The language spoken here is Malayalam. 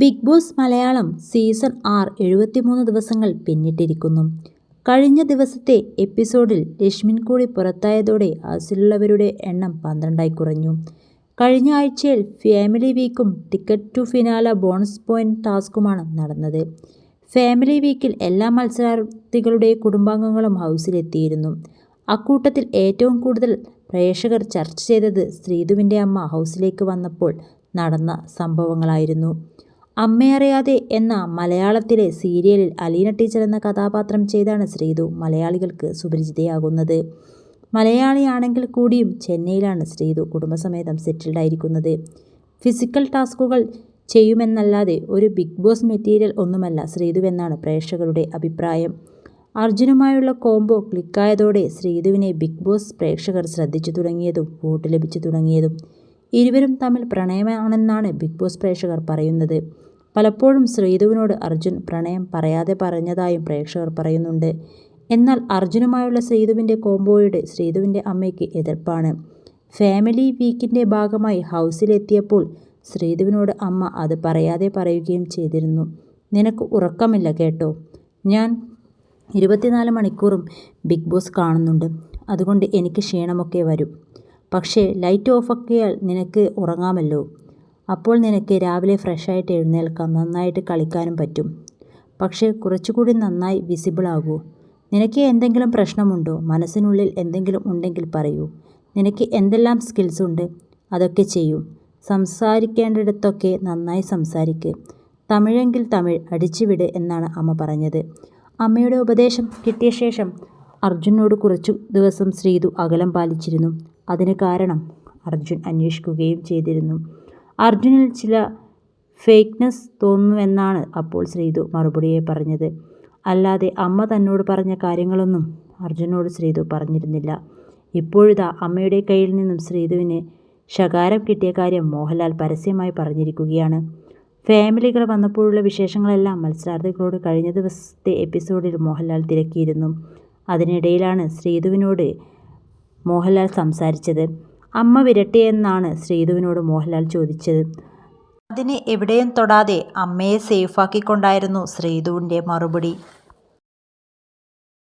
ബിഗ് ബോസ് മലയാളം സീസൺ ആറ് എഴുപത്തിമൂന്ന് ദിവസങ്ങൾ പിന്നിട്ടിരിക്കുന്നു. കഴിഞ്ഞ ദിവസത്തെ എപ്പിസോഡിൽ രശ്മിൻ കൂടി പുറത്തായതോടെ അസിലുള്ളവരുടെ എണ്ണം പന്ത്രണ്ടായി കുറഞ്ഞു. കഴിഞ്ഞ ആഴ്ചയിൽ family വീക്കും ticket to finale bonus point ടാസ്കുമാണ് നടന്നത്. ഫാമിലി വീക്കിൽ എല്ലാ മത്സരാർത്ഥികളുടെ കുടുംബാംഗങ്ങളും ഹൗസിലെത്തിയിരുന്നു. അക്കൂട്ടത്തിൽ ഏറ്റവും കൂടുതൽ പ്രേക്ഷകർ ചർച്ച ചെയ്തത് ശ്രീധുവിന്റെ അമ്മ ഹൗസിലേക്ക് വന്നപ്പോൾ നടന്ന സംഭവങ്ങളായിരുന്നു. അമ്മയറിയാതെ എന്ന മലയാളത്തിലെ സീരിയലിൽ അലീന ടീച്ചർ എന്ന കഥാപാത്രം ചെയ്താണ് ശ്രീതു മലയാളികൾക്ക് സുപരിചിതയാകുന്നത്. മലയാളിയാണെങ്കിൽ കൂടിയും ചെന്നൈയിലാണ് ശ്രീതു കുടുംബസമേതം സെറ്റിൽഡ് ആയിരിക്കുന്നത്. ഫിസിക്കൽ ടാസ്കുകൾ ചെയ്യുമെന്നല്ലാതെ ഒരു ബിഗ് ബോസ് മെറ്റീരിയൽ ഒന്നുമല്ല ശ്രീതുവെന്നാണ് പ്രേക്ഷകരുടെ അഭിപ്രായം. അർജുനുമായുള്ള കോംബോ ക്ലിക്കായതോടെ ശ്രീതുവിനെ ബിഗ് ബോസ് പ്രേക്ഷകർ ശ്രദ്ധിച്ചു തുടങ്ങിയതും വോട്ട് ലഭിച്ചു തുടങ്ങിയതും ഇരുവരും തമ്മിൽ പ്രണയമാണെന്നാണ് ബിഗ് ബോസ് പ്രേക്ഷകർ പറയുന്നത്. പലപ്പോഴും ശ്രീധുവിനോട് അർജുൻ പ്രണയം പറയാതെ പറഞ്ഞതായും പ്രേക്ഷകർ പറയുന്നുണ്ട്. എന്നാൽ അർജുനുമായുള്ള ശ്രീധുവിന്റെ കോംബോയുടെ ശ്രീധുവിന്റെ അമ്മയ്ക്ക് എതിർപ്പാണ്. ഫാമിലി വീക്കിന്റെ ഭാഗമായി ഹൗസിലെത്തിയപ്പോൾ ശ്രീധുവിനോട് അമ്മ അത് പറയാതെ പറയുകയും ചെയ്തിരുന്നു. നിനക്ക് ഉറക്കമില്ല കേട്ടോ. ഞാൻ ഇരുപത്തിനാല് മണിക്കൂറും ബിഗ് ബോസ് കാണുന്നുണ്ട്. അതുകൊണ്ട് എനിക്ക് ക്ഷീണമൊക്കെ വരും. പക്ഷേ ലൈറ്റ് ഓഫാക്കിയാൽ നിനക്ക് ഉറങ്ങാമല്ലോ. അപ്പോൾ നിനക്ക് രാവിലെ ഫ്രഷായിട്ട് എഴുന്നേൽക്കാം. നന്നായിട്ട് കളിക്കാനും പറ്റും. പക്ഷേ കുറച്ചുകൂടി നന്നായി വിസിബിൾ ആകൂ. നിനക്ക് എന്തെങ്കിലും പ്രശ്നമുണ്ടോ? മനസ്സിനുള്ളിൽ എന്തെങ്കിലും ഉണ്ടെങ്കിൽ പറയൂ. നിനക്ക് എന്തെല്ലാം സ്കിൽസ് ഉണ്ട്? അതൊക്കെ ചെയ്യൂ. സംസാരിക്കേണ്ടിടത്തൊക്കെ നന്നായി സംസാരിക്ക്. തമിഴെങ്കിൽ തമിഴ് അടിച്ചുവിട് എന്നാണ് അമ്മ പറഞ്ഞത്. അമ്മയുടെ ഉപദേശം കിട്ടിയ ശേഷം അർജുനോട് കുറച്ചു ദിവസം ശ്രീതു അകലം പാലിച്ചിരുന്നു. അതിന് കാരണം അർജുൻ അന്വേഷിക്കുകയും ചെയ്തിരുന്നു. അർജുനിൽ ചില ഫേക്ക്നെസ് തോന്നുന്നുവെന്നാണ് അപ്പോൾ ശ്രീതു മറുപടിയെ പറഞ്ഞത്. അല്ലാതെ അമ്മ തന്നോട് പറഞ്ഞ കാര്യങ്ങളൊന്നും അർജുനോട് ശ്രീതു പറഞ്ഞിരുന്നില്ല. ഇപ്പോഴിതാ അമ്മയുടെ കയ്യിൽ നിന്നും ശ്രീതുവിന് ശകാരം കിട്ടിയ കാര്യം മോഹൻലാൽ പരസ്യമായി പറഞ്ഞിരിക്കുകയാണ്. ഫാമിലികൾ വന്നപ്പോഴുള്ള വിശേഷങ്ങളെല്ലാം മത്സരാർത്ഥികളോട് കഴിഞ്ഞ ദിവസത്തെ എപ്പിസോഡിൽ മോഹൻലാൽ തിരക്കിയിരുന്നു. അതിനിടയിലാണ് ശ്രീതുവിനോട് മോഹൻലാൽ സംസാരിച്ചത്. അമ്മ വിരട്ടിയെന്നാണ് ശ്രീധുവിനോട് മോഹൻലാൽ ചോദിച്ചത്. അതിനെ എവിടെയും തൊടാതെ അമ്മയെ സേഫാക്കിക്കൊണ്ടായിരുന്നു ശ്രീധുവിന്റെ മറുപടി.